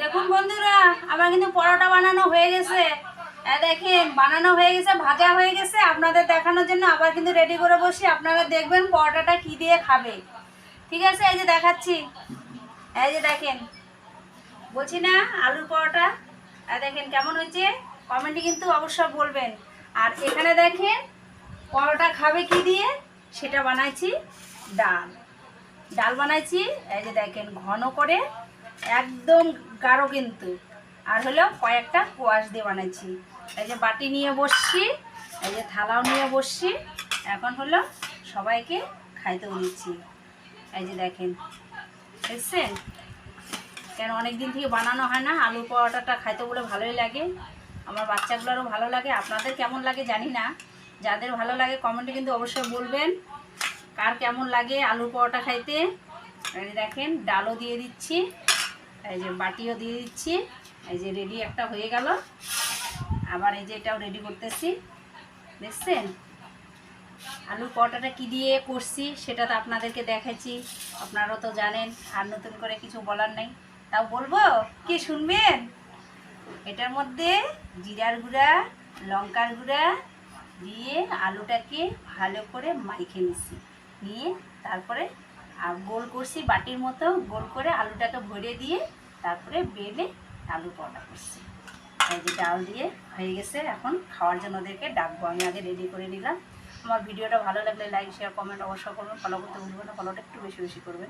দেখুন বন্ধুরা, আমার কিন্তু পরোটা বানানো হয়ে গেছে। দেখেন, বানানো হয়ে গেছে, ভাজা হয়ে গেছে। আপনাদের দেখানোর জন্য আবার কিন্তু রেডি করে বসি। আপনারা দেখবেন পরোটাটা কি দিয়ে খাবে। ঠিক আছে? এই যে দেখাচ্ছি। এই যে দেখেন। বলছি না, আলুর পরোটা? দেখেন, কেমন হয়েছে? কমেন্টে কিন্তু অবশ্যই বলবেন। আর এখানে দেখেন, পরোটা খাবে কি দিয়ে? সেটা বানাইছি ডাল। ডাল বানাইছি, এই যে দেখেন, ঘন করে একদম গাঢ় কিন্তু। আর হলো কয়েকটা কোয়াশ দিয়ে বানাইছি। এই যে বাটি নিয়ে বসছি, এই যে থালাও নিয়ে বসছি, এখন হলো সবাইকে খাইতেও দিচ্ছি। এই যে দেখেন, দেখছেন? কেন অনেক দিন থেকে বানানো হয় না আলু পরোটাটা খাইতে বলে ভালোই লাগে। আমার বাচ্চাগুলোরও ভালো লাগে, আপনাদের কেমন লাগে জানি না। যাদের ভালো লাগে কমেন্টে কিন্তু অবশ্যই বলবেন, কার কেমন লাগে আলু পরোটা খাইতে। দেখেন, ডালও দিয়ে দিচ্ছি। এই যে বাটিও দিয়ে দিচ্ছি। এই যে রেডি একটা হয়ে গেল। আবার এই যে এটাও রেডি করতেছি। দেখছেন? আলু পরোটাটা কি দিয়ে করছি সেটা তো আপনাদেরকে দেখাচ্ছি। আপনারাও তো জানেন, আর নতুন করে কিছু বলার নেই। তাও বলব, কি শুনবেন? এটার মধ্যে জিরার গুঁড়া, লঙ্কার গুঁড়া দিয়ে আলুটাকে ভালো করে মাইখে নিচ্ছি। নিয়ে তারপরে আর গোল করছি বাটির মতো, গোল করে আলুটাকে ভরে দিয়ে তারপরে বেলে আলু পরোটা করছি। এই যে ডাল দিয়ে হয়ে গেছে, এখন খাওয়ার জন্য ওদেরকে ডাকবো, আমি আগে রেডি করে নিলাম। আমার ভিডিওটা ভালো লাগলে লাইক শেয়ার কমেন্ট অবশ্যই করবেন ফলো করতে ভুলবেন না ফলোটা একটু বেশি বেশি করবেন।